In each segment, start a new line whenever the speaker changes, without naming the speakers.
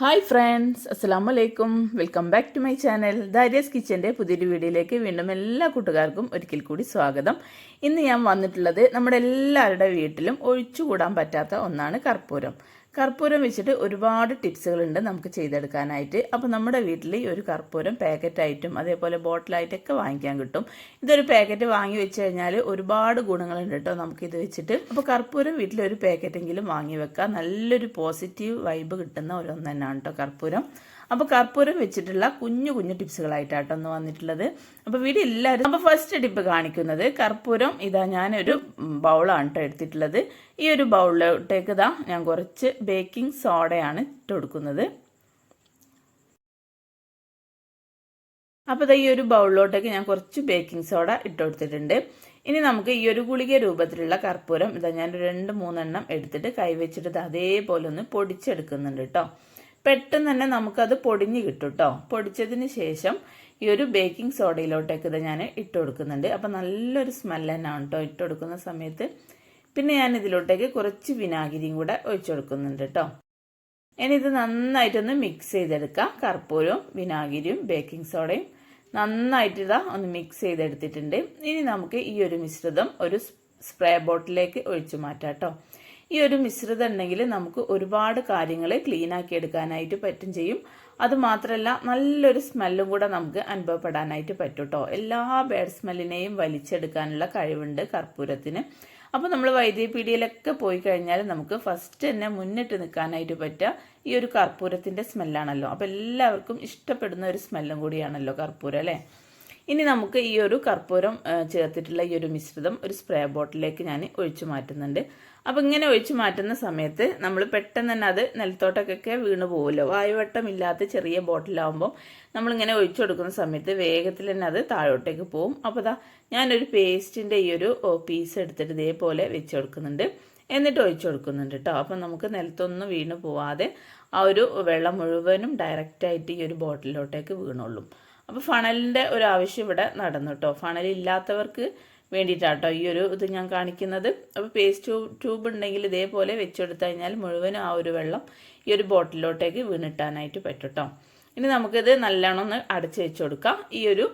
Hi friends അസ്സാം വലൈക്കും welcome back to my channel Dariya's കിച്ചന്റെ പുതിയൊരു വീഡിയോയിലേക്ക് വീണ്ടും എല്ലാ കൂട്ടുകാർക്കും ഒരിക്കൽ കൂടി സ്വാഗതം. ഇന്ന് ഞാൻ വന്നിട്ടുള്ളത് നമ്മുടെ എല്ലാവരുടെ വീട്ടിലും ഒഴിച്ചുകൂടാൻ പറ്റാത്ത ഒന്നാണ് കർപ്പൂരം. കർപ്പൂരം വെച്ചിട്ട് ഒരുപാട് ടിപ്സുകളുണ്ട് നമുക്ക് ചെയ്തെടുക്കാനായിട്ട്. അപ്പോൾ നമ്മുടെ വീട്ടിൽ ഈ ഒരു കർപ്പൂരം പാക്കറ്റായിട്ടും അതേപോലെ ബോട്ടിലായിട്ടൊക്കെ വാങ്ങിക്കാൻ കിട്ടും. ഇതൊരു പാക്കറ്റ് വാങ്ങി വെച്ച് കഴിഞ്ഞാൽ ഒരുപാട് ഗുണങ്ങളുണ്ട് കേട്ടോ നമുക്കിത് വെച്ചിട്ട്. അപ്പോൾ കർപ്പൂരം വീട്ടിൽ ഒരു പാക്കറ്റെങ്കിലും വാങ്ങി വെക്കുക നല്ലൊരു പോസിറ്റീവ് വൈബ് കിട്ടുന്ന ഒരു ഒന്ന് തന്നെയാണ് കേട്ടോ കർപ്പൂരം. അപ്പോൾ കർപ്പൂരം വെച്ചിട്ടുള്ള കുഞ്ഞു കുഞ്ഞു ടിപ്സുകളായിട്ടാട്ടോ ഒന്ന് വന്നിട്ടുള്ളത്. അപ്പോൾ വീഡിയോ എല്ലാവരും അപ്പോൾ ഫസ്റ്റ് ടിപ്പ് കാണിക്കുന്നത് കർപ്പൂരം ഇതാ ഞാനൊരു ബൗളാണ് കേട്ടോ എടുത്തിട്ടുള്ളത്. ഈ ഒരു ബൗളിലോട്ടേക്ക് ഇതാ ഞാൻ കുറച്ച് ബേക്കിംഗ് സോഡയാണ് ഇട്ട് കൊടുക്കുന്നത്. അപ്പോൾ ഈ ഒരു ബൗളിലോട്ടേക്ക് ഞാൻ കുറച്ച് ബേക്കിംഗ് സോഡ ഇട്ട് കൊടുത്തിട്ടുണ്ട്. ഇനി നമുക്ക് ഈ ഒരു ഗുളിക രൂപത്തിലുള്ള കർപ്പൂരം ഇതാ ഞാൻ രണ്ട് മൂന്നെണ്ണം എടുത്തിട്ട് കൈവച്ചിട്ട് അതേപോലെ ഒന്ന് പൊടിച്ചെടുക്കുന്നുണ്ട് കേട്ടോ പെട്ടെന്ന് തന്നെ നമുക്കത് പൊടിഞ്ഞ് കിട്ടും കേട്ടോ പൊടിച്ചതിന് ശേഷം ഈ ഒരു ബേക്കിംഗ് സോഡയിലോട്ടേക്ക് ഇത് ഞാൻ ഇട്ട് കൊടുക്കുന്നുണ്ട്. അപ്പം നല്ലൊരു സ്മെല്ല് തന്നെയാണ് കേട്ടോ ഇട്ട് കൊടുക്കുന്ന സമയത്ത്. പിന്നെ ഞാൻ ഇതിലോട്ടേക്ക് കുറച്ച് വിനാഗിരിയും കൂടെ ഒഴിച്ചു കൊടുക്കുന്നുണ്ട് കേട്ടോ ഇനി ഇത് നന്നായിട്ടൊന്ന് മിക്സ് ചെയ്തെടുക്കാം. കർപ്പൂരവും വിനാഗിരിയും ബേക്കിംഗ് സോഡയും നന്നായിട്ട് ഇതാ ഒന്ന് മിക്സ് ചെയ്തെടുത്തിട്ടുണ്ട്. ഇനി നമുക്ക് ഈ ഒരു മിശ്രിതം ഒരു സ്പ്രേ ബോട്ടിലേക്ക് ഒഴിച്ചു മാറ്റാം കേട്ടോ ഈ ഒരു മിശ്രിതം ഉണ്ടെങ്കിൽ നമുക്ക് ഒരുപാട് കാര്യങ്ങൾ ക്ലീൻ ആക്കി എടുക്കാനായിട്ട് പറ്റും ചെയ്യും. അത് മാത്രമല്ല നല്ലൊരു സ്മെല്ലും കൂടെ നമുക്ക് അനുഭവപ്പെടാനായിട്ട് പറ്റും കേട്ടോ എല്ലാ ബാഡ് സ്മെല്ലിനെയും വലിച്ചെടുക്കാനുള്ള കഴിവുണ്ട് കർപ്പൂരത്തിന്. അപ്പോൾ നമ്മൾ വൈദ്യപീഡിയയിലൊക്കെ പോയി കഴിഞ്ഞാൽ നമുക്ക് ഫസ്റ്റ് തന്നെ മുന്നിട്ട് നിൽക്കാനായിട്ട് പറ്റുക ഈ ഒരു കർപ്പൂരത്തിന്റെ സ്മെല്ലാണല്ലോ അപ്പോൾ എല്ലാവർക്കും ഇഷ്ടപ്പെടുന്ന ഒരു സ്മെല്ലും കൂടിയാണല്ലോ കർപ്പൂരം അല്ലേ? ഇനി നമുക്ക് ഈ ഒരു കർപ്പൂരം ചേർത്തിട്ടുള്ള ഈ ഒരു മിശ്രിതം ഒരു സ്പ്രേ ബോട്ടിലേക്ക് ഞാൻ ഒഴിച്ചു മാറ്റുന്നുണ്ട്. അപ്പോൾ ഇങ്ങനെ ഒഴിച്ചു മാറ്റുന്ന സമയത്ത് നമ്മൾ പെട്ടെന്ന് തന്നെ അത് നിലത്തോട്ടൊക്കെ വീണ് പോകുമല്ലോ വായുവട്ടമില്ലാത്ത ചെറിയ ബോട്ടിലാവുമ്പോൾ നമ്മളിങ്ങനെ ഒഴിച്ചു കൊടുക്കുന്ന സമയത്ത് വേഗത്തിൽ തന്നെ അത് താഴോട്ടേക്ക് പോകും അപ്പോൾ അതാ ഞാനൊരു പേസ്റ്റിന്റെ ഈ ഒരു പീസ് എടുത്തിട്ട് ഇതേപോലെ വെച്ച് കൊടുക്കുന്നുണ്ട്. എന്നിട്ട് ഒഴിച്ചു കൊടുക്കുന്നുണ്ട് കേട്ടോ. അപ്പം നമുക്ക് നിലത്തൊന്നും വീണ് പോവാതെ ആ ഒരു വെള്ളം മുഴുവനും ഡയറക്റ്റായിട്ട് ഈ ഒരു ബോട്ടിലോട്ടേക്ക് വീണുള്ളൂ അപ്പോൾ ഫണലിന്റെ ഒരു ആവശ്യം ഇവിടെ നടന്നു കേട്ടോ ഫണലില്ലാത്തവർക്ക് വേണ്ടിയിട്ടാട്ടോ ഈ ഒരു ഇത് ഞാൻ കാണിക്കുന്നത്. അപ്പോൾ പേസ്റ്റ് ട്യൂബ് ഉണ്ടെങ്കിൽ ഇതേപോലെ വെച്ചെടുത്തു കഴിഞ്ഞാൽ മുഴുവനും ആ ഒരു വെള്ളം ഈ ഒരു ബോട്ടിലോട്ടേക്ക് വീണിട്ടാനായിട്ട് പറ്റും കേട്ടോ ഇനി നമുക്കിത് നല്ലോണം ഒന്ന് അടച്ചു വെച്ച് കൊടുക്കാം. ഈ ഒരു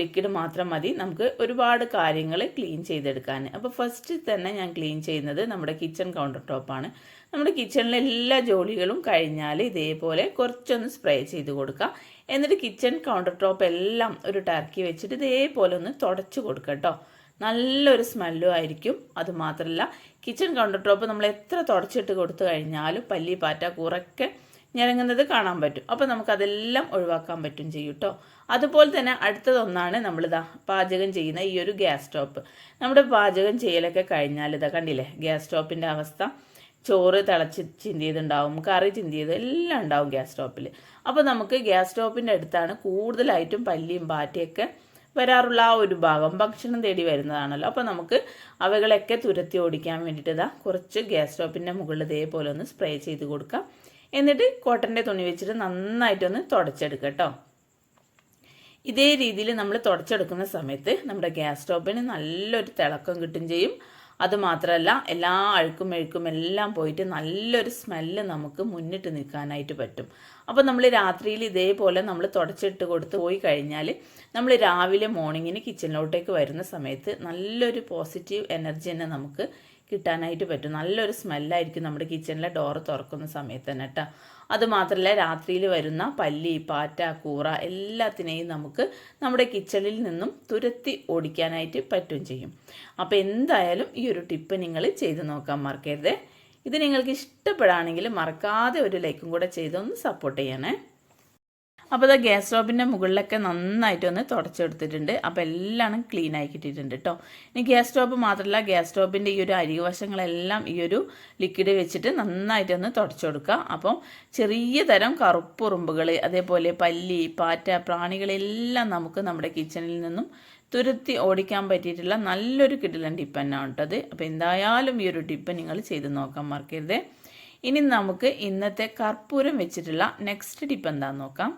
ലിക്വിഡ് മാത്രം മതി. നമുക്ക് ഒരുപാട് കാര്യങ്ങൾ ക്ലീൻ ചെയ്തെടുക്കാൻ. അപ്പോൾ ഫസ്റ്റ് തന്നെ ഞാൻ ക്ലീൻ ചെയ്യുന്നത് നമ്മുടെ കിച്ചൺ കൗണ്ടർ ടോപ്പാണ് നമ്മുടെ കിച്ചണിലെ എല്ലാ ജോലികളും കഴിഞ്ഞാൽ ഇതേപോലെ കുറച്ചൊന്ന് സ്പ്രേ ചെയ്ത് കൊടുക്കാം. എന്നിട്ട് കിച്ചൺ കൗണ്ടർ ടോപ്പ് എല്ലാം ഒരു ടർക്കി വെച്ചിട്ട് ഇതേപോലെ ഒന്ന് തുടച്ച് കൊടുക്കുക കേട്ടോ നല്ലൊരു സ്മെല്ലും ആയിരിക്കും. അതുമാത്രമല്ല കിച്ചൺ കൗണ്ടർ ടോപ്പ് നമ്മൾ എത്ര തുടച്ചിട്ട് കൊടുത്തു കഴിഞ്ഞാലും പല്ലി പാറ്റ കൂറൊക്കെ ഞരങ്ങുന്നത് കാണാൻ പറ്റും. അപ്പോൾ നമുക്കതെല്ലാം ഒഴിവാക്കാൻ പറ്റും ചെയ്യും കേട്ടോ അതുപോലെ തന്നെ അടുത്തതൊന്നാണ് നമ്മളിതാ പാചകം ചെയ്യുന്ന ഈ ഒരു ഗ്യാസ് സ്റ്റോപ്പ്. നമ്മുടെ പാചകം ചെയ്യലൊക്കെ കഴിഞ്ഞാൽ ഇതാ കണ്ടില്ലേ ഗ്യാസ് സ്റ്റോപ്പിന്റെ അവസ്ഥ. ചോറ് തിളച്ച് ചിന്തിയതുണ്ടാവും കറി ചിന്തിയത് എല്ലാം ഉണ്ടാവും ഗ്യാസ് സ്റ്റോപ്പിൽ അപ്പോൾ നമുക്ക് ഗ്യാസ് സ്റ്റോപ്പിന്റെ അടുത്താണ് കൂടുതലായിട്ടും പല്ലിയും പാറ്റയൊക്കെ വരാറുള്ള ആ ഒരു ഭാഗം. ഭക്ഷണം തേടി വരുന്നതാണല്ലോ. അപ്പോൾ നമുക്ക് അവകളൊക്കെ തുരത്തി ഓടിക്കാൻ വേണ്ടിയിട്ട് ഇതാ കുറച്ച് ഗ്യാസ് സ്റ്റോപ്പിന്റെ മുകളിൽ ഇതേപോലെ ഒന്ന് സ്പ്രേ ചെയ്ത് കൊടുക്കാം. എന്നിട്ട് കോട്ടന്റെ തുണി വെച്ചിട്ട് നന്നായിട്ടൊന്ന് തുടച്ചെടുക്കുക കേട്ടോ ഇതേ രീതിയിൽ നമ്മൾ തുടച്ചെടുക്കുന്ന സമയത്ത് നമ്മുടെ ഗ്യാസ് സ്റ്റോപ്പിന് നല്ലൊരു തിളക്കം കിട്ടും ചെയ്യും. അതുമാത്രമല്ല എല്ലാ അഴുക്കും മെഴുക്കും എല്ലാം പോയിട്ട് നല്ലൊരു സ്മെല്ല് നമുക്ക് മുന്നിട്ട് നിൽക്കാനായിട്ട് പറ്റും. അപ്പോൾ നമ്മൾ രാത്രിയിൽ ഇതേപോലെ നമ്മൾ തുടച്ചിട്ട് കൊടുത്ത് പോയി കഴിഞ്ഞാൽ നമ്മൾ രാവിലെ മോർണിംഗിന് കിച്ചണിലോട്ടേക്ക് വരുന്ന സമയത്ത് നല്ലൊരു പോസിറ്റീവ് എനർജി തന്നെ നമുക്ക് കിട്ടാനായിട്ട് പറ്റും. നല്ലൊരു സ്മെല്ലായിരിക്കും നമ്മുടെ കിച്ചണിലെ ഡോറ് തുറക്കുന്ന സമയത്ത് തന്നെ കേട്ടോ അതുമാത്രമല്ല രാത്രിയിൽ വരുന്ന പല്ലി പാറ്റ കൂറ എല്ലാത്തിനെയും നമുക്ക് നമ്മുടെ കിച്ചണിൽ നിന്നും തുരത്തി ഓടിക്കാനായിട്ട് പറ്റും ചെയ്യും. അപ്പോൾ എന്തായാലും ഈ ഒരു ടിപ്പ് നിങ്ങൾ ചെയ്ത് നോക്കാൻ മറക്കരുത്. ഇത് നിങ്ങൾക്ക് ഇഷ്ടപ്പെടുകയാണെങ്കിൽ മറക്കാതെ ഒരു ലൈക്കും കൂടെ ചെയ്തൊന്ന് സപ്പോർട്ട് ചെയ്യണേ. അപ്പോൾ അത് ഗ്യാസ് സ്റ്റോപ്പിന്റെ മുകളിലൊക്കെ നന്നായിട്ട് ഒന്ന് തുടച്ചെടുത്തിട്ടുണ്ട്. അപ്പോൾ എല്ലാം ക്ലീൻ ആയി കിട്ടിയിട്ടുണ്ട് കേട്ടോ ഇനി ഗ്യാസ് സ്റ്റോപ്പ് മാത്രമല്ല ഗ്യാസ് സ്റ്റോപ്പിന്റെ ഈ ഒരു അരിവശങ്ങളെല്ലാം ഈ ഒരു ലിക്വിഡ് വെച്ചിട്ട് നന്നായിട്ട് ഒന്ന് തുടച്ചു കൊടുക്കുക അപ്പം ചെറിയ തരം കറുപ്പുറുമ്പുകൾ അതേപോലെ പല്ലി പാറ്റ പ്രാണികളെല്ലാം നമുക്ക് നമ്മുടെ കിച്ചണിൽ നിന്നും തുരുത്തി ഓടിക്കാൻ പറ്റിയിട്ടുള്ള നല്ലൊരു കിടിലൻ ടിപ്പന്നാണ് കേട്ടത് അപ്പോൾ എന്തായാലും ഈ ഒരു ടിപ്പ് നിങ്ങൾ ചെയ്ത് നോക്കാൻ മറക്കരുത്. ഇനി നമുക്ക് ഇന്നത്തെ കർപ്പൂരം വെച്ചിട്ടുള്ള നെക്സ്റ്റ് ടിപ്പ് എന്താണെന്ന് നോക്കാം.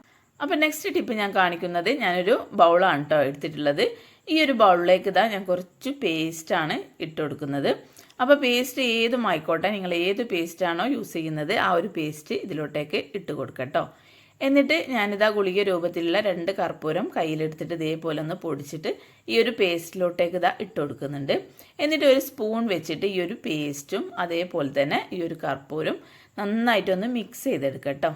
അപ്പോൾ നെക്സ്റ്റ് ടിപ്പ് ഞാൻ കാണിക്കുന്നത് ഞാനൊരു ബൗളാണ് കേട്ടോ എടുത്തിട്ടുള്ളത്. ഈ ഒരു ബൗളിലേക്ക് ഇതാ ഞാൻ കുറച്ച് പേസ്റ്റാണ് ഇട്ട് കൊടുക്കുന്നത്. അപ്പോൾ പേസ്റ്റ് ഏതും ആയിക്കോട്ടെ നിങ്ങൾ ഏത് പേസ്റ്റാണോ യൂസ് ചെയ്യുന്നത് ആ ഒരു പേസ്റ്റ് ഇതിലോട്ടേക്ക് ഇട്ട് കൊടുക്കട്ടോ എന്നിട്ട് ഞാനിതാ ഗുളിക രൂപത്തിലുള്ള രണ്ട് കർപ്പൂരം കയ്യിലെടുത്തിട്ട് ഇതേപോലെ ഒന്ന് പൊടിച്ചിട്ട് ഈ ഒരു പേസ്റ്റിലോട്ടേക്ക് ഇതാ ഇട്ട് കൊടുക്കുന്നുണ്ട്. എന്നിട്ട് ഒരു സ്പൂൺ വെച്ചിട്ട് ഈ ഒരു പേസ്റ്റും അതേപോലെ തന്നെ ഈ ഒരു കർപ്പൂരും നന്നായിട്ടൊന്ന് മിക്സ് ചെയ്തെടുക്കട്ടോ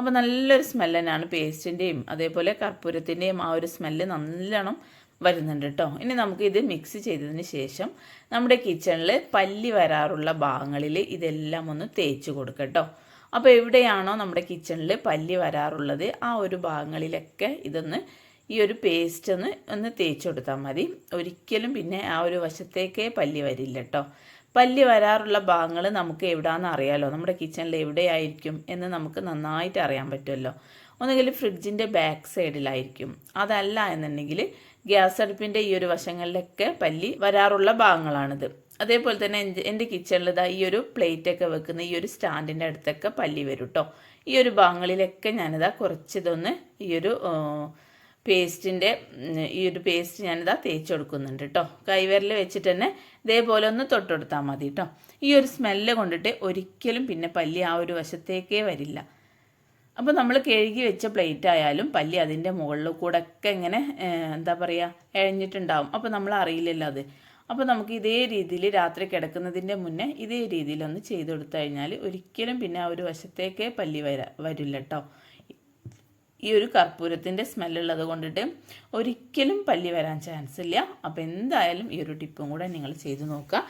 അപ്പോൾ നല്ലൊരു സ്മെല്ല് തന്നെയാണ് പേസ്റ്റിന്റെയും അതേപോലെ കർപ്പൂരത്തിന്റെയും ആ ഒരു സ്മെല്ല് നല്ലോണം വരുന്നുണ്ട് കേട്ടോ ഇനി നമുക്ക് ഇത് മിക്സ് ചെയ്തതിന് ശേഷം നമ്മുടെ കിച്ചണിൽ പല്ലി വരാറുള്ള ഭാഗങ്ങളിൽ ഇതെല്ലാം ഒന്ന് തേച്ച് കൊടുക്കട്ടോ അപ്പോൾ എവിടെയാണോ നമ്മുടെ കിച്ചണിൽ പല്ലി വരാറുള്ളത് ആ ഒരു ഭാഗങ്ങളിലൊക്കെ ഇതൊന്ന് ഈ ഒരു പേസ്റ്റ് ഒന്ന് ഒന്ന് തേച്ച് കൊടുത്താൽ മതി. ഒരിക്കലും പിന്നെ ആ ഒരു വശത്തേക്കേ പല്ലി വരില്ല കേട്ടോ പല്ലി വരാറുള്ള ഭാഗങ്ങൾ നമുക്ക് എവിടെയാണെന്ന് അറിയാമല്ലോ നമ്മുടെ കിച്ചണിൽ എവിടെയായിരിക്കും എന്ന് നമുക്ക് നന്നായിട്ട് അറിയാൻ പറ്റുമല്ലോ. ഒന്നുകിൽ ഫ്രിഡ്ജിന്റെ ബാക്ക് സൈഡിലായിരിക്കും. അതല്ല എന്നുണ്ടെങ്കിൽ ഗ്യാസ് അടുപ്പിന്റെ ഈ ഒരു വശങ്ങളിലൊക്കെ പല്ലി വരാറുള്ള ഭാഗങ്ങളാണിത്. അതേപോലെ തന്നെ എന്റെ കിച്ചണിൽ ഇതാ ഈ ഒരു പ്ലേറ്റൊക്കെ വെക്കുന്ന ഈ ഒരു സ്റ്റാൻഡിന്റെ അടുത്തൊക്കെ പല്ലി വരും കേട്ടോ ഈ ഒരു ഭാഗങ്ങളിലൊക്കെ ഞാനിതാ കുറച്ചിതൊന്ന് ഈ ഒരു പേസ്റ്റിന്റെ ഈ ഒരു പേസ്റ്റ് ഞാനിതാ തേച്ച് കൊടുക്കുന്നുണ്ട് കേട്ടോ കൈവിരൽ വെച്ചിട്ട് തന്നെ ഇതേപോലെ ഒന്ന് തൊട്ടെടുത്താൽ മതി കേട്ടോ ഈ ഒരു സ്മെല്ല് കൊണ്ടിട്ട് ഒരിക്കലും പിന്നെ പല്ലി ആ ഒരു വശത്തേക്കേ വരില്ല. അപ്പോൾ നമ്മൾ കഴുകി വെച്ച പ്ലേറ്റ് ആയാലും പല്ലി അതിന്റെ മുകളിൽ കൂടെ ഒക്കെ ഇങ്ങനെ എന്താ പറയുക എഴഞ്ഞിട്ടുണ്ടാവും. അപ്പോൾ നമ്മൾ അറിയില്ലല്ലോ അത്. അപ്പോൾ നമുക്ക് ഇതേ രീതിയിൽ രാത്രി കിടക്കുന്നതിന്റെ മുന്നേ ഇതേ രീതിയിലൊന്ന് ചെയ്ത് കൊടുത്തു കഴിഞ്ഞാൽ ഒരിക്കലും പിന്നെ ആ ഒരു വശത്തേക്കേ പല്ലി വര വരില്ല കേട്ടോ ഈ ഒരു കർപ്പൂരത്തിന്റെ സ്മെല്ലുള്ളത് കൊണ്ടിട്ട് ഒരിക്കലും പല്ലി വരാൻ ചാൻസ് ഇല്ല. അപ്പോൾ എന്തായാലും ഈ ഒരു ടിപ്പും കൂടെ നിങ്ങൾ ചെയ്തു നോക്കുക.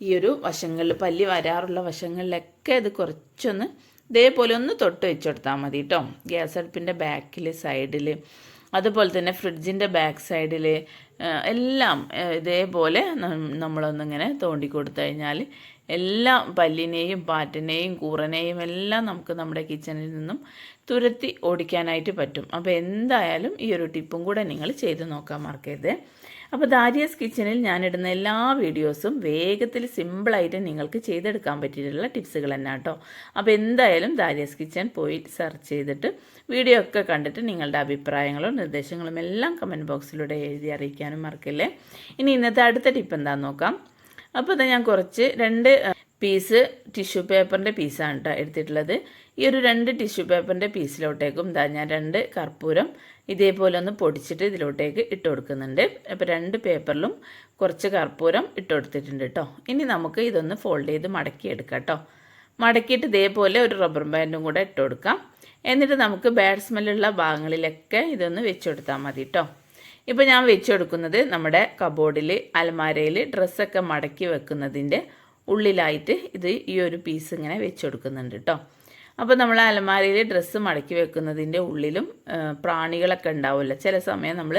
ഈ ഒരു വശങ്ങളിൽ പല്ലി വരാറുള്ള വശങ്ങളിലൊക്കെ ഇത് കുറച്ചൊന്ന് ഇതേപോലെ ഒന്ന് തൊട്ട് വെച്ചെടുത്താൽ മതി കേട്ടോ ഗ്യാസ് അടുപ്പിന്റെ ബാക്കിൽ സൈഡിൽ അതുപോലെ തന്നെ ഫ്രിഡ്ജിന്റെ ബാക്ക് സൈഡിൽ എല്ലാം ഇതേപോലെ നമ്മളൊന്നിങ്ങനെ തോണ്ടി കൊടുത്തു കഴിഞ്ഞാൽ എല്ലാ പല്ലിനെയും പാറ്റിനെയും കൂറനെയും എല്ലാം നമുക്ക് നമ്മുടെ കിച്ചണിൽ നിന്നും തുരത്തി ഓടിക്കാനായിട്ട് പറ്റും. അപ്പോൾ എന്തായാലും ഈ ഒരു ടിപ്പും കൂടെ നിങ്ങൾ ചെയ്ത് നോക്കാൻ മറക്കരുത്. അപ്പോൾ ദാരിയസ് കിച്ചണിൽ ഞാനിടുന്ന എല്ലാ വീഡിയോസും വേഗത്തിൽ സിമ്പിളായിട്ട് നിങ്ങൾക്ക് ചെയ്തെടുക്കാൻ പറ്റിയിട്ടുള്ള ടിപ്സുകൾ തന്നെ കേട്ടോ. അപ്പോൾ എന്തായാലും ദാരിയസ് കിച്ചൺ പോയി സെർച്ച് ചെയ്തിട്ട് വീഡിയോ ഒക്കെ കണ്ടിട്ട് നിങ്ങളുടെ അഭിപ്രായങ്ങളും നിർദ്ദേശങ്ങളും എല്ലാം കമന്റ് ബോക്സിലൂടെ എഴുതി അറിയിക്കാനും മറക്കില്ലേ? ഇനി ഇന്നത്തെ അടുത്ത ടിപ്പ് എന്താണെന്ന് നോക്കാം. അപ്പോൾ ഇത് ഞാൻ കുറച്ച് രണ്ട് പീസ് ടിഷ്യൂ പേപ്പറിന്റെ പീസാണ് കേട്ടോ എടുത്തിട്ടുള്ളത്. ഈ ഒരു രണ്ട് ടിഷ്യൂ പേപ്പറിന്റെ പീസിലോട്ടേക്കും ഇതാ ഞാൻ രണ്ട് കർപ്പൂരം ഇതേപോലെ ഒന്ന് പൊടിച്ചിട്ട് ഇതിലോട്ടേക്ക് ഇട്ട് കൊടുക്കുന്നുണ്ട്. അപ്പോൾ രണ്ട് പേപ്പറിലും കുറച്ച് കർപ്പൂരം ഇട്ട് കൊടുത്തിട്ടുണ്ട് കേട്ടോ ഇനി നമുക്ക് ഇതൊന്ന് ഫോൾഡ് ചെയ്ത് മടക്കി എടുക്കാം കേട്ടോ മടക്കിയിട്ട് ഇതേപോലെ ഒരു റബ്ബർ ബാൻഡും കൂടെ ഇട്ട് കൊടുക്കാം. എന്നിട്ട് നമുക്ക് ബാഡ് സ്മെല്ലുള്ള ഭാഗങ്ങളിലൊക്കെ ഇതൊന്ന് വെച്ച് കൊടുത്താൽ മതി കേട്ടോ ഇപ്പോൾ ഞാൻ വെച്ചെടുക്കുന്നത് നമ്മുടെ കബോർഡിൽ അലമാരയിൽ ഡ്രസ്സൊക്കെ മടക്കി വെക്കുന്നതിന്റെ ഉള്ളിലായിട്ട് ഇത് ഈ ഒരു പീസ് ഇങ്ങനെ വെച്ചെടുക്കുന്നുണ്ട് കേട്ടോ അപ്പോൾ നമ്മൾ അലമാരയിൽ ഡ്രസ്സ് മടക്കി വെക്കുന്നതിന്റെ ഉള്ളിലും പ്രാണികളൊക്കെ ഉണ്ടാവില്ല ചില സമയം നമ്മൾ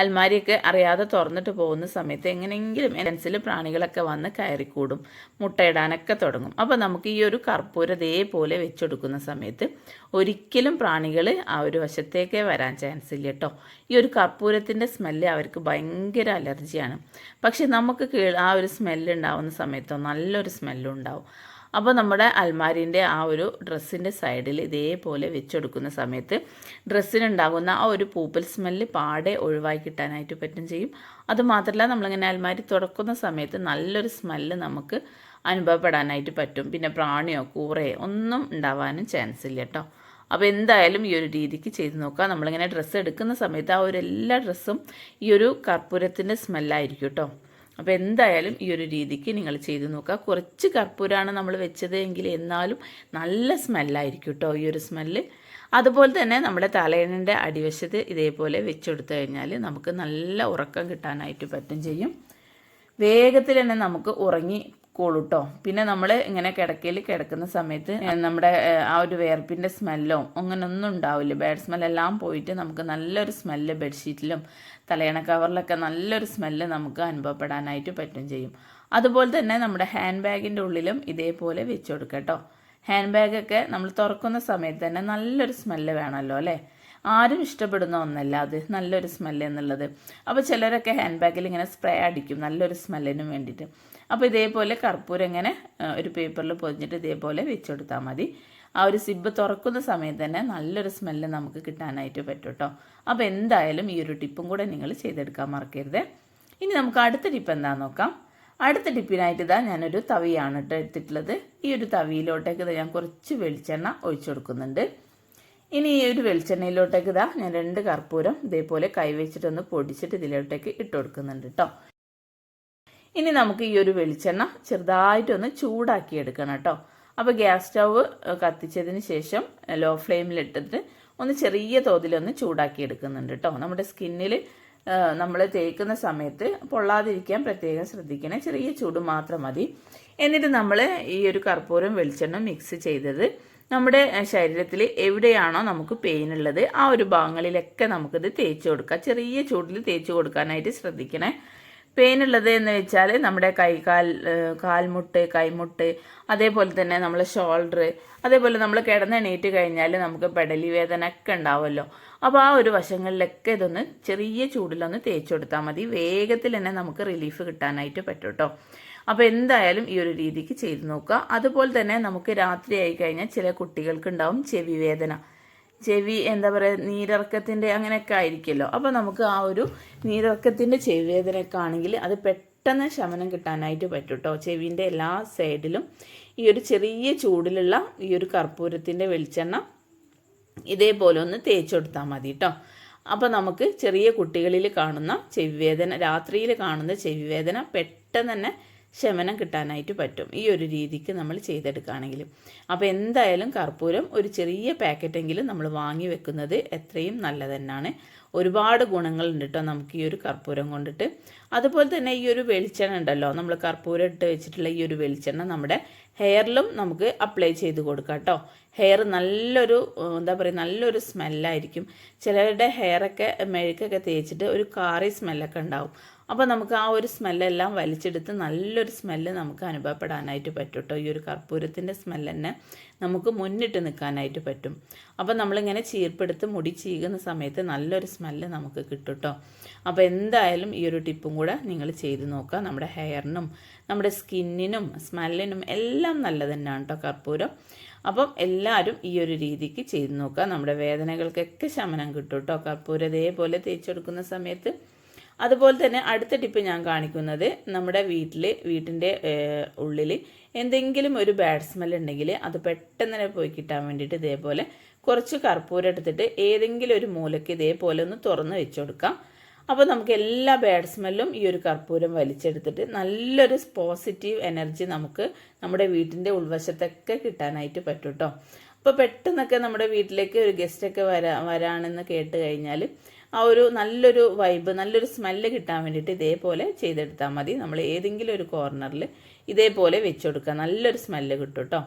അലമാരിയൊക്കെ അറിയാതെ തുറന്നിട്ട് പോകുന്ന സമയത്ത് എങ്ങനെയെങ്കിലും എൻസിൽ പ്രാണികളൊക്കെ വന്ന് കയറിക്കൂടും മുട്ടയിടാനൊക്കെ തുടങ്ങും. അപ്പോൾ നമുക്ക് ഈ ഒരു കർപ്പൂര ഇതേപോലെ വെച്ചെടുക്കുന്ന സമയത്ത് ഒരിക്കലും പ്രാണികൾ ആ ഒരു വശത്തേക്കേ വരാൻ ചാൻസ് ഇല്ല കേട്ടോ ഈ ഒരു കർപ്പൂരത്തിന്റെ സ്മെല്ല് അവർക്ക് ഭയങ്കര അലർജിയാണ് പക്ഷെ നമുക്ക് ആ ഒരു സ്മെല്ല് ഉണ്ടാവുന്ന സമയത്തോ നല്ലൊരു സ്മെല്ലും ഉണ്ടാവും. അപ്പോൾ നമ്മുടെ അൽമാരിന്റെ ആ ഒരു ഡ്രസ്സിന്റെ സൈഡിൽ ഇതേപോലെ വെച്ചെടുക്കുന്ന സമയത്ത് ഡ്രസ്സിനുണ്ടാകുന്ന ആ ഒരു പൂപ്പൽ സ്മെല്ല് പാടെ ഒഴിവാക്കി കിട്ടാനായിട്ട് പറ്റും ചെയ്യും. അതുമാത്രമല്ല നമ്മളിങ്ങനെ അൽമാരി തുറക്കുന്ന സമയത്ത് നല്ലൊരു സ്മെല്ല് നമുക്ക് അനുഭവപ്പെടാനായിട്ട് പറ്റും. പിന്നെ പ്രാണിയോ കൂറയോ ഒന്നും ഉണ്ടാവാനും ചാൻസ് ഇല്ല കേട്ടോ അപ്പോൾ എന്തായാലും ഈ ഒരു രീതിക്ക് ചെയ്ത് നോക്കാം നമ്മളിങ്ങനെ ഡ്രസ്സ് എടുക്കുന്ന സമയത്ത് ആ ഒരു എല്ലാ ഡ്രസ്സും ഈ ഒരു കർപ്പൂരത്തിന്റെ സ്മെല്ലായിരിക്കും കേട്ടോ അപ്പോൾ എന്തായാലും ഈ ഒരു രീതിക്ക് നിങ്ങൾ ചെയ്ത് നോക്കുക. കുറച്ച് കർപ്പൂരമാണ് നമ്മൾ വെച്ചത് എങ്കിൽ എന്നാലും നല്ല സ്മെല്ലായിരിക്കും കേട്ടോ ഈ ഒരു സ്മെല്ല്. അതുപോലെ തന്നെ നമ്മുടെ തലേണിന്റെ അടിവശത്ത് ഇതേപോലെ വെച്ചെടുത്തു കഴിഞ്ഞാൽ നമുക്ക് നല്ല ഉറക്കം കിട്ടാനായിട്ട് പറ്റും ചെയ്യും. വേഗത്തിൽ തന്നെ നമുക്ക് ഉറങ്ങി കൂളൂട്ടോ പിന്നെ നമ്മൾ ഇങ്ങനെ കിടക്കയിൽ കിടക്കുന്ന സമയത്ത് നമ്മുടെ ആ ഒരു വേർപ്പിന്റെ സ്മെല്ലോ അങ്ങനെയൊന്നും ഉണ്ടാവില്ല. ബാഡ് സ്മെല്ലെല്ലാം പോയിട്ട് നമുക്ക് നല്ലൊരു സ്മെല്ല് ബെഡ്ഷീറ്റിലും തലയണ കവറിലൊക്കെ നല്ലൊരു സ്മെല്ല് നമുക്ക് അനുഭവപ്പെടാനായിട്ട് പറ്റും ചെയ്യും. അതുപോലെ തന്നെ നമ്മുടെ ഹാൻഡ് ബാഗിന്റെ ഉള്ളിലും ഇതേപോലെ വെച്ച് കേട്ടോ. ഹാൻഡ് ബാഗൊക്കെ നമ്മൾ തുറക്കുന്ന സമയത്ത് തന്നെ നല്ലൊരു സ്മെല്ല് വേണമല്ലോ അല്ലേ? ആരും ഇഷ്ടപ്പെടുന്ന ഒന്നല്ല അത്. നല്ലൊരു സ്മെല്ല് എന്നുള്ളത്. അപ്പോൾ ചിലരൊക്കെ ഹാൻഡ് ബാഗിൽ ഇങ്ങനെ സ്പ്രേ അടിക്കും. നല്ലൊരു സ്മെല്ലിനും വേണ്ടിയിട്ട്. അപ്പോൾ ഇതേപോലെ കർപ്പൂരം ഇങ്ങനെ ഒരു പേപ്പറിൽ പൊതിഞ്ഞിട്ട് ഇതേപോലെ വെച്ചെടുത്താൽ മതി. ആ ഒരു സിബ് തുറക്കുന്ന സമയത്ത് തന്നെ നല്ലൊരു സ്മെല്ല് നമുക്ക് കിട്ടാനായിട്ട് പറ്റും കേട്ടോ അപ്പോൾ എന്തായാലും ഈ ഒരു ടിപ്പും കൂടെ നിങ്ങൾ ചെയ്തെടുക്കാൻ മറക്കരുത്. ഇനി നമുക്ക് അടുത്ത ടിപ്പ് എന്താണെന്ന് നോക്കാം. അടുത്ത ടിപ്പിനായിട്ട് ഇതാ ഞാനൊരു തവിയാണ് കേട്ടോ എടുത്തിട്ടുള്ളത്. ഈ ഒരു തവിയിലോട്ടേക്ക് ഞാൻ കുറച്ച് വെളിച്ചെണ്ണ ഒഴിച്ചു കൊടുക്കുന്നുണ്ട്. ഇനി ഈ ഒരു വെളിച്ചെണ്ണയിലോട്ടേക്ക് ഇതാ ഞാൻ രണ്ട് കർപ്പൂരം ഇതേപോലെ കൈവച്ചിട്ടൊന്ന് പൊടിച്ചിട്ട് ഇതിലോട്ടേക്ക് ഇട്ട് കൊടുക്കുന്നുണ്ട് കേട്ടോ ഇനി നമുക്ക് ഈ ഒരു വെളിച്ചെണ്ണ ചെറുതായിട്ടൊന്ന് ചൂടാക്കി എടുക്കണം കേട്ടോ അപ്പോൾ ഗ്യാസ് സ്റ്റവ് കത്തിച്ചതിന് ശേഷം ലോ ഫ്ലെയിമിലിട്ടിട്ട് ഒന്ന് ചെറിയ തോതിൽ ഒന്ന് ചൂടാക്കി എടുക്കുന്നുണ്ട് കേട്ടോ നമ്മുടെ സ്കിന്നിൽ നമ്മൾ തേക്കുന്ന സമയത്ത് പൊള്ളാതിരിക്കാൻ പ്രത്യേകം ശ്രദ്ധിക്കണേ. ചെറിയ ചൂട് മാത്രം മതി. എന്നിട്ട് നമ്മൾ ഈ ഒരു കർപ്പൂരം വെളിച്ചെണ്ണ മിക്സ് ചെയ്തത് നമ്മുടെ ശരീരത്തിൽ എവിടെയാണോ നമുക്ക് പെയിൻ ഉള്ളത് ആ ഒരു ഭാഗങ്ങളിലൊക്കെ നമുക്കിത് തേച്ച് കൊടുക്കാം. ചെറിയ ചൂടിൽ തേച്ച് കൊടുക്കാനായിട്ട് ശ്രദ്ധിക്കണേ. പെയിൻ ഉള്ളത് എന്ന് വെച്ചാൽ നമ്മുടെ കൈകാൽ കാൽമുട്ട് കൈമുട്ട് അതേപോലെ തന്നെ നമ്മളെ ഷോൾഡർ അതേപോലെ നമ്മൾ കിടന്നെണീറ്റ് കഴിഞ്ഞാൽ നമുക്ക് പെടലി വേദന ഒക്കെ ഉണ്ടാവുമല്ലോ. അപ്പോൾ ആ ഒരു വശങ്ങളിലൊക്കെ ഇതൊന്ന് ചെറിയ ചൂടിലൊന്ന് തേച്ചു കൊടുത്താൽ മതി. വേഗത്തിൽ തന്നെ നമുക്ക് റിലീഫ് കിട്ടാനായിട്ട് പറ്റും കേട്ടോ അപ്പോൾ എന്തായാലും ഈ ഒരു രീതിക്ക് ചെയ്തു നോക്കുക. അതുപോലെ തന്നെ നമുക്ക് രാത്രി ആയി കഴിഞ്ഞാൽ ചില കുട്ടികൾക്ക് ഉണ്ടാവും ചെവി വേദന. ചെവി എന്താ പറയുക നീരിറക്കത്തിന്റെ അങ്ങനെയൊക്കെ ആയിരിക്കുമല്ലോ. അപ്പോൾ നമുക്ക് ആ ഒരു നീരിറക്കത്തിന്റെ ചെവി വേദനയൊക്കെ ആണെങ്കിൽ അത് പെട്ടെന്ന് ശമനം കിട്ടാനായിട്ട് പറ്റും കേട്ടോ. ചെവിന്റെ എല്ലാ സൈഡിലും ഈ ഒരു ചെറിയ ചൂടിലുള്ള ഈ ഒരു കർപ്പൂരത്തിന്റെ വെളിച്ചെണ്ണ ഇതേപോലെ ഒന്ന് തേച്ച് കൊടുത്താൽ മതി കേട്ടോ. അപ്പോൾ നമുക്ക് ചെറിയ കുട്ടികളിൽ കാണുന്ന ചെവിവേദന രാത്രിയിൽ കാണുന്ന ചെവിവേദന പെട്ടെന്ന് തന്നെ ശമനം കിട്ടാനായിട്ട് പറ്റും. ഈ ഒരു രീതിക്ക് നമ്മൾ ചെയ്തെടുക്കുകയാണെങ്കിൽ അപ്പോൾ എന്തായാലും കർപ്പൂരം ഒരു ചെറിയ പാക്കറ്റെങ്കിലും നമ്മൾ വാങ്ങി വെക്കുന്നത് എത്രയും നല്ലത് തന്നെയാണ്. ഒരുപാട് ഗുണങ്ങളുണ്ട് കേട്ടോ നമുക്ക് ഈ ഒരു കർപ്പൂരം കൊണ്ടിട്ട്. അതുപോലെ തന്നെ ഈ ഒരു വെളിച്ചെണ്ണ ഉണ്ടല്ലോ. നമ്മൾ കർപ്പൂരം ഇട്ട് വെച്ചിട്ടുള്ള ഈ ഒരു വെളിച്ചെണ്ണ നമ്മുടെ ഹെയറിലും നമുക്ക് അപ്ലൈ ചെയ്ത് കൊടുക്കാം കേട്ടോ. ഹെയർ നല്ലൊരു എന്താ പറയുക നല്ലൊരു സ്മെല്ലായിരിക്കും. ചിലരുടെ ഹെയറൊക്കെ മെഴുക്കൊക്കെ തേച്ചിട്ട് ഒരു കാറി സ്മെല്ലൊക്കെ ഉണ്ടാവും. അപ്പോൾ നമുക്ക് ആ ഒരു സ്മെല്ലെല്ലാം വലിച്ചെടുത്ത് നല്ലൊരു സ്മെല്ല് നമുക്ക് അനുഭവപ്പെടാനായിട്ട് പറ്റും കേട്ടോ ഈ ഒരു കർപ്പൂരത്തിന്റെ സ്മെല്ല് തന്നെ നമുക്ക് മുന്നിട്ട് നിൽക്കാനായിട്ട് പറ്റും. അപ്പോൾ നമ്മളിങ്ങനെ ചീർപ്പെടുത്ത് മുടി ചീകുന്ന സമയത്ത് നല്ലൊരു സ്മെല്ല് നമുക്ക് കിട്ടും കേട്ടോ അപ്പോൾ എന്തായാലും ഈ ഒരു ടിപ്പും കൂടെ നിങ്ങൾ ചെയ്ത് നോക്കുക. നമ്മുടെ ഹെയറിനും നമ്മുടെ സ്കിന്നിനും സ്മെല്ലിനും എല്ലാം നല്ലത് തന്നെയാണ് കേട്ടോ കർപ്പൂരം. അപ്പം എല്ലാവരും ഈ ഒരു രീതിക്ക് ചെയ്ത് നോക്കുക. നമ്മുടെ വേദനകൾക്കൊക്കെ ശമനം കിട്ടും കേട്ടോ കർപ്പൂരം ഇതേപോലെ തേച്ചെടുക്കുന്ന സമയത്ത് അതുപോലെ തന്നെ അടുത്ത ടിപ്പ് ഞാൻ കാണിക്കുന്നത് നമ്മുടെ വീട്ടിൽ വീട്ടിന്റെ ഉള്ളിൽ എന്തെങ്കിലും ഒരു ബാഡ് സ്മെൽ ഉണ്ടെങ്കിൽ അത് പെട്ടെന്ന് തന്നെ പോയി കിട്ടാൻ വേണ്ടിയിട്ട് ഇതേപോലെ കുറച്ച് കർപ്പൂരം എടുത്തിട്ട് ഏതെങ്കിലും ഒരു മൂലയ്ക്ക് ഇതേപോലെ ഒന്ന് തുറന്ന് വെച്ച് കൊടുക്കാം അപ്പോൾ നമുക്ക് എല്ലാ ബാഡ് സ്മെല്ലും ഈ ഒരു കർപ്പൂരം വലിച്ചെടുത്തിട്ട് നല്ലൊരു പോസിറ്റീവ് എനർജി നമുക്ക് നമ്മുടെ വീട്ടിന്റെ ഉൾവശത്തൊക്കെ കിട്ടാനായിട്ട് പറ്റും കേട്ടോ അപ്പോൾ പെട്ടെന്നൊക്കെ നമ്മുടെ വീട്ടിലേക്ക് ഒരു ഗസ്റ്റൊക്കെ വരാ വരാണെന്ന് കേട്ട് കഴിഞ്ഞാൽ ആ ഒരു നല്ലൊരു വൈബ് നല്ലൊരു സ്മെല്ല് കിട്ടാൻ വേണ്ടിയിട്ട് ഇതേപോലെ ചെയ്തെടുത്താൽ മതി. നമ്മൾ ഏതെങ്കിലും ഒരു കോർണറിൽ ഇതേപോലെ വെച്ച് കൊടുക്കുക നല്ലൊരു സ്മെല്ല് കിട്ടും കേട്ടോ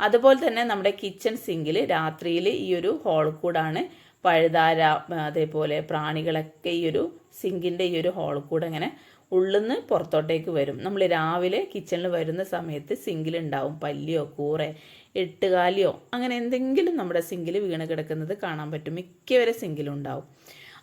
അതുപോലെ തന്നെ നമ്മുടെ കിച്ചൺ സിങ്കിൽ രാത്രിയിൽ ഈ ഒരു ഹോൾ കൂടാണ് പഴുതാര അതേപോലെ പ്രാണികളൊക്കെ ഈ ഒരു സിങ്കിന്റെ ഈ ഒരു ഹോൾ കൂടെ ഇങ്ങനെ ഉള്ളിന്ന് പുറത്തോട്ടേക്ക് വരും. നമ്മൾ രാവിലെ കിച്ചണിൽ വരുന്ന സമയത്ത് സിങ്കിൽ ഉണ്ടാവും പല്ലിയോ കൂറെ എട്ടുകാലിയോ അങ്ങനെ എന്തെങ്കിലും നമ്മുടെ സിങ്കിൽ വീണ് കിടക്കുന്നത് കാണാൻ പറ്റും. മിക്കവരെ സിങ്കിലുണ്ടാവും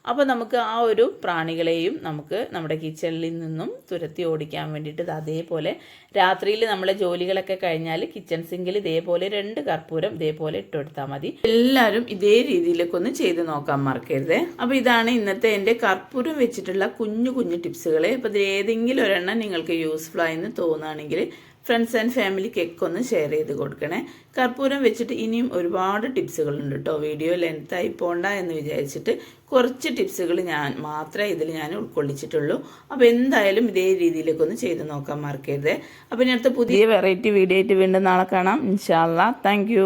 അപ്പോൾ നമുക്ക് ആ ഒരു പ്രാണികളെയും നമുക്ക് നമ്മുടെ കിച്ചണിൽ നിന്നും തുരത്തി ഓടിക്കാൻ വേണ്ടിയിട്ട് അതേപോലെ രാത്രിയിൽ നമ്മളെ ജോലികളൊക്കെ കഴിഞ്ഞാൽ കിച്ചൺ സിങ്കിൽ ഇതേപോലെ രണ്ട് കർപ്പൂരം ഇതേപോലെ ഇട്ടുകൊടുത്താൽ മതി. എല്ലാവരും ഇതേ രീതിയിലൊക്കെ ഒന്ന് ചെയ്ത് നോക്കാൻ മറക്കരുത്. അപ്പോൾ ഇതാണ് ഇന്നത്തെ എന്റെ കർപ്പൂരം വെച്ചിട്ടുള്ള കുഞ്ഞു കുഞ്ഞു ടിപ്സുകൾ അപ്പോൾ ഇത് ഏതെങ്കിലും ഒരെണ്ണം നിങ്ങൾക്ക് യൂസ്ഫുൾ ആയെന്ന് തോന്നുകയാണെങ്കിൽ ഫ്രണ്ട്സ് ആൻഡ് ഫാമിലിക്കൊക്കെ ഒന്ന് ഷെയർ ചെയ്ത് കൊടുക്കണേ. കർപ്പൂരം വെച്ചിട്ട് ഇനിയും ഒരുപാട് ടിപ്സുകളുണ്ട് കേട്ടോ വീഡിയോ ലെങ്ത്തായി പോണ്ട എന്ന് വിചാരിച്ചിട്ട് കുറച്ച് ടിപ്സുകൾ ഞാൻ മാത്രമേ ഇതിൽ ഞാൻ ഉൾക്കൊള്ളിച്ചിട്ടുള്ളൂ. അപ്പോൾ എന്തായാലും ഇതേ രീതിയിലൊക്കെ ഒന്ന് ചെയ്ത് നോക്കാൻ മറക്കരുത്. അപ്പോൾ ഇനി അടുത്ത പുതിയ വെറൈറ്റി വീഡിയോ ആയിട്ട് വീണ്ടും നാളെ കാണാം. ഇൻഷാല്ല താങ്ക്